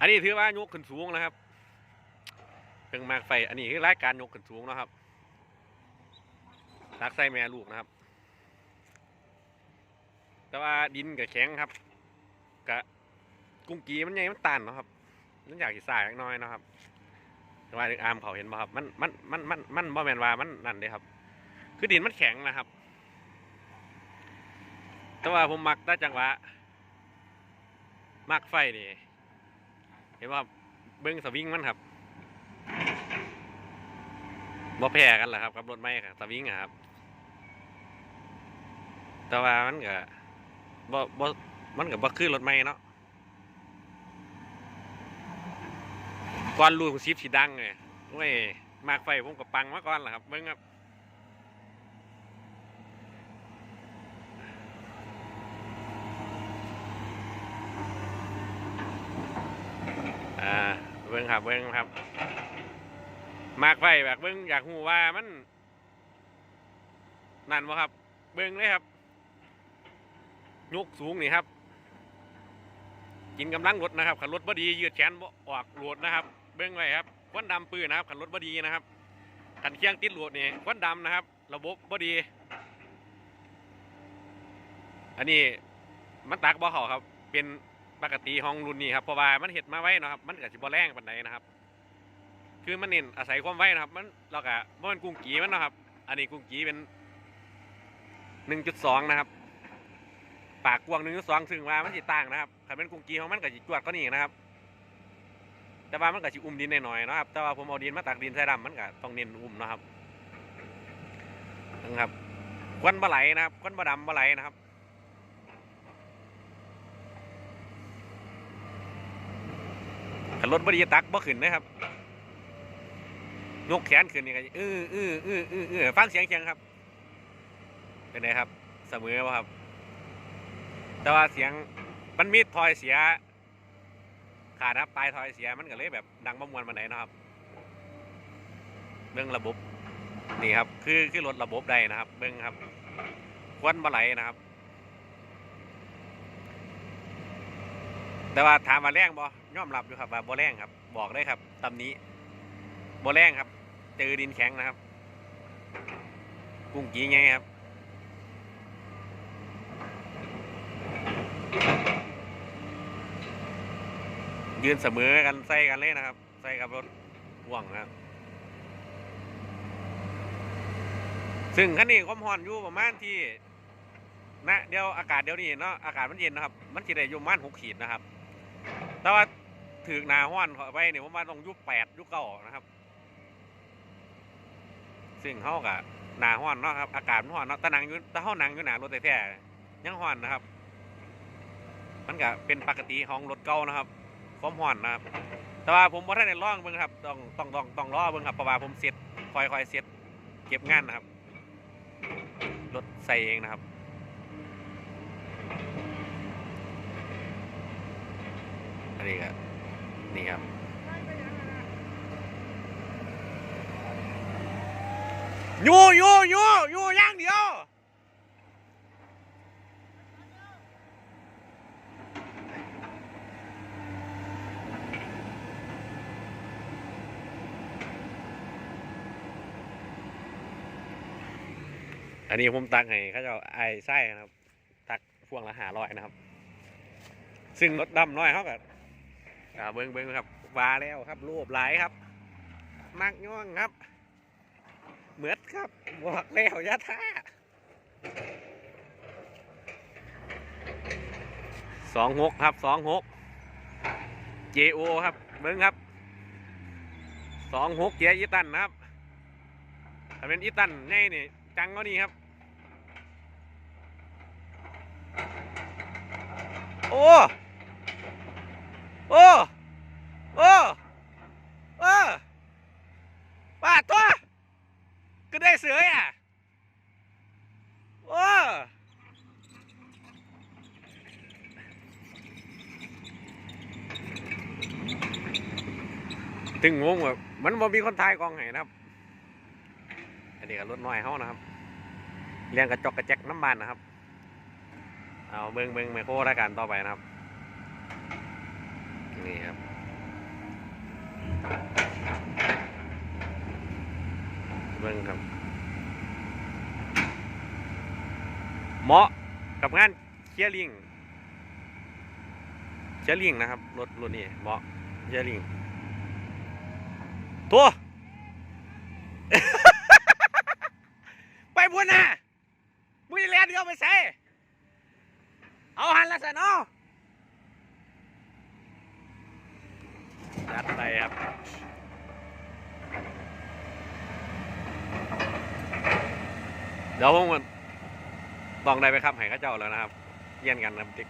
อันนี้ถือว่ายกขึ้นสูงนะครับเครื่องมากไฟ อันนี้คือรายการยกขึ้นสูงนะครับรักใส่แม่ลูกนะครับ แต่ว่าดินกับแข็งครับกะกุ้งกีมันใหญ่มันตันนะครับมันอยากสิสายน้อยนะครับแต่ว่าอามเขาเห็นบ่ครับ มันมันมันมันมันบ่แมนว่ามันนั่นเด้ครับ คือดินมันแข็งนะครับ แต่ว่าผมมักได้จังหวะมักไฟนี่ เห็นว่าเบิ้งสวิงมันครับบ่แพ้กันแหละครับกับรถไม่ครับสวิงครับ แต่ว่ามันก็บ่บ่มันก็บ่คือรถไม่เนาะก่อนลูกซิปสีดังไงโอ้ยมากไฟผมก็ปังมาก่อนแหละครับเบิ้งครับ อ่าเบิ้งครับเบิ้งครับมากไฟแบบเบิ้งอยากหูว่ามันนั่นบ่ครับ เบิ้งเลยครับ ยกสูงนี่ครับ กินกำลังรถนะครับขันรถบดียืดแขนออกหลดนะครับ เบิ้งไว้ครับควันดำปืนนะครับขันรถบดีนะครับขันเคียงติดหลดนี่ควันดำนะครับ ระบบบดี อันนี้มันตักบ่อเขาครับ เป็น ปกติห้องรุ่นนี้ครับเพราะว่ามันเห็ดมาไว้นะครับมันก็สิบ่แรงปานใดนะครับ คือมันเน้นอาศัยความไวนะครับ มันเราก็บ่แมันกุ้งกีมันนะครับ อันนี้กุ้งกีเป็น1.2นะครับ ปากกวาง1.2ซึ่งว่ามันสิต่างนะครับถ้าเป็นกุ้งกีของมันก็สิจวดกว่านี้นะครับ แต่ว่ามันก็สิอุ้มดินหน่อยๆนะครับ แต่ว่าผมเอาดินมาตักดินใส่ดำมันก็ต้องเน้นอุ้มนะครับนะครับควันบ่ไหลนะครับควันบ่ดำบ่ไหลนะครับ ขัน รถบดีตักบ่ขึ้นนะครับยกแขนขึ้นนี่ก็อื้ออื้ออื้ออื้ออื้อฟังเสียงเสียงครับ เป็นไงครับ เสมอป่ะครับ แต่ว่าเสียงมันมีทอยเสีย ขาดครับปลายทอยเสียมันก็เลยแบบดังบ่มวนมาไหนนะครับเบื้องระบบนี่ครับ คือคือรถระบบใดนะครับ เบื้องครับควันบะไหลนะครับ แต่ว่าถามว่าแรงบ่ยอมรับอยู่ครับว่าบ่แรงครับ บอกได้ครับตำนี้บ่แรงครับ เจอดินแข็งนะครับ กุ้งกีไงครับยืนเสมอกันใส่กันเลยนะครับ ใส่กับรถพ่วงนะครับ ซึ่งคันนี้ความร้อนอยู่ประมาณที่นะเดี๋ยวอากาศเดี๋ยวนี้เนาะอากาศมันเย็นนะครับ มันสิได้อยู่ประมาณหกขีดนะครับ แต่ว่าถือหนาห้อนเข้าไปเนี่ยผมว่าต้องยุบแปดยุบเก้านะครับ ซึ่งเขากับหนาห้อนเนาะครับอากาศมันห้อนเนาะแต่หนังอยู่แต่เขาหนังอยู่หนารถแท้ๆยังห้อนนะครับ มันก็เป็นปกติของรถเก่านะครับความห้อนนะครับ แต่ว่าผมว่าท่านในร่องเบิ่งครับต้องต้องต้องต้องรอเบิ่งครับเพราะว่าผมเสร็จคอยคอยเสร็จเก็บงานนะครับรถใส่เองนะครับ อันนี้ครับนี่ครับอยู่อยู่อยู่อยูอย่างเดียวอันนี้ผมตักให้เขาจะไอ้ไส้นะครับ ตักพวงละหาร้อยนะครับ ซึ่งรถดำน้อยเขากับ อ่าเบิ้งเบิ้งครับวาแล้วครับรูปหลายครับมักย่องครับเหมือดครับบอกแล้วยาท่าสองหกครับสองหก JO ครับเบิ้งครับสองหกเจียอีตันนะครับถ้าเป็นอีตันไงนี่จังก็นี่ครับ โอ้ โอ้โอ้เออป้าตัวก็ได้เสืออะโอ้ถึงงงแบบมันบ่มีคนทายกองไห้นะครับ อันนี้ก็รถน้อยเขานะครับเรียงกระจกกระแจกน้ำบานนะครับ เอาเบิ้งเบิ้งไมโครรายการต่อไปนะครับ นี่ครับ เบิ้งครับ เหมาะกับงานเชียร์ลิงเชียร์ลิงนะครับ รถรุ่นนี้เหมาะเชียร์ลิง ตัว ไปบุญนะมึงจเลียนเดียวไปใส่เอาหันละสะเนาะ ยัดไปครับเดี๋ยวผมต้องได้ไปครับให้ข้าเจ้าแล้วนะครับ เยี่ยนกันนะครับเด็ก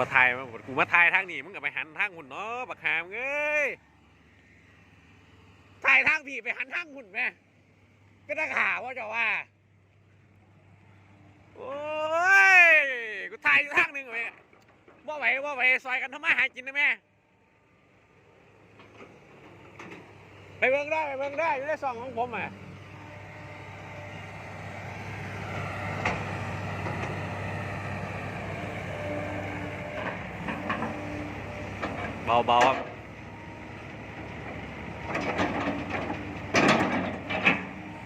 มาทายมากูมาทายทางนี้มึงก็ไปหันทางหุ่นเนาะบักหามเอ้ยทายทางพี่ไปหันทางหุ่นแม่ก็ต้องหาว่าจะว่าโอ้ยกูถ่ายอยู่ทางหนึ่งเลยว่าไหวว่าไหวซอยกันทำไมาหากินนะแม่ไปเบิ่งได้ไปเบิ่งได้อยู่ในซองของผมอะ เบาๆครับ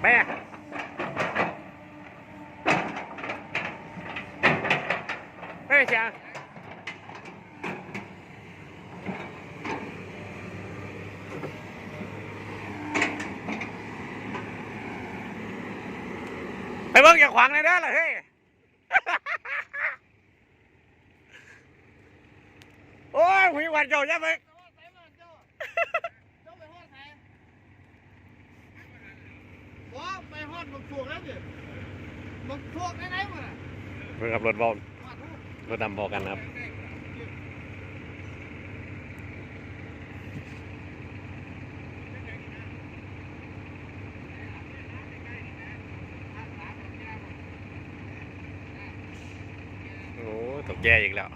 แม่ไม่เชียงไปเบิ่งอย่าขวางเลยเด้อล่ะเฮ้ย โอ้ยหุยห วันเจ้าอย่าไปว้าไปฮอดบักพวกแล้วดิบักพวกไหนๆมาน่ะเพิ่งขับรถบอลฮอดฮู้รถดำบอกกันครับโอ้ตกแก่อีกแล้ว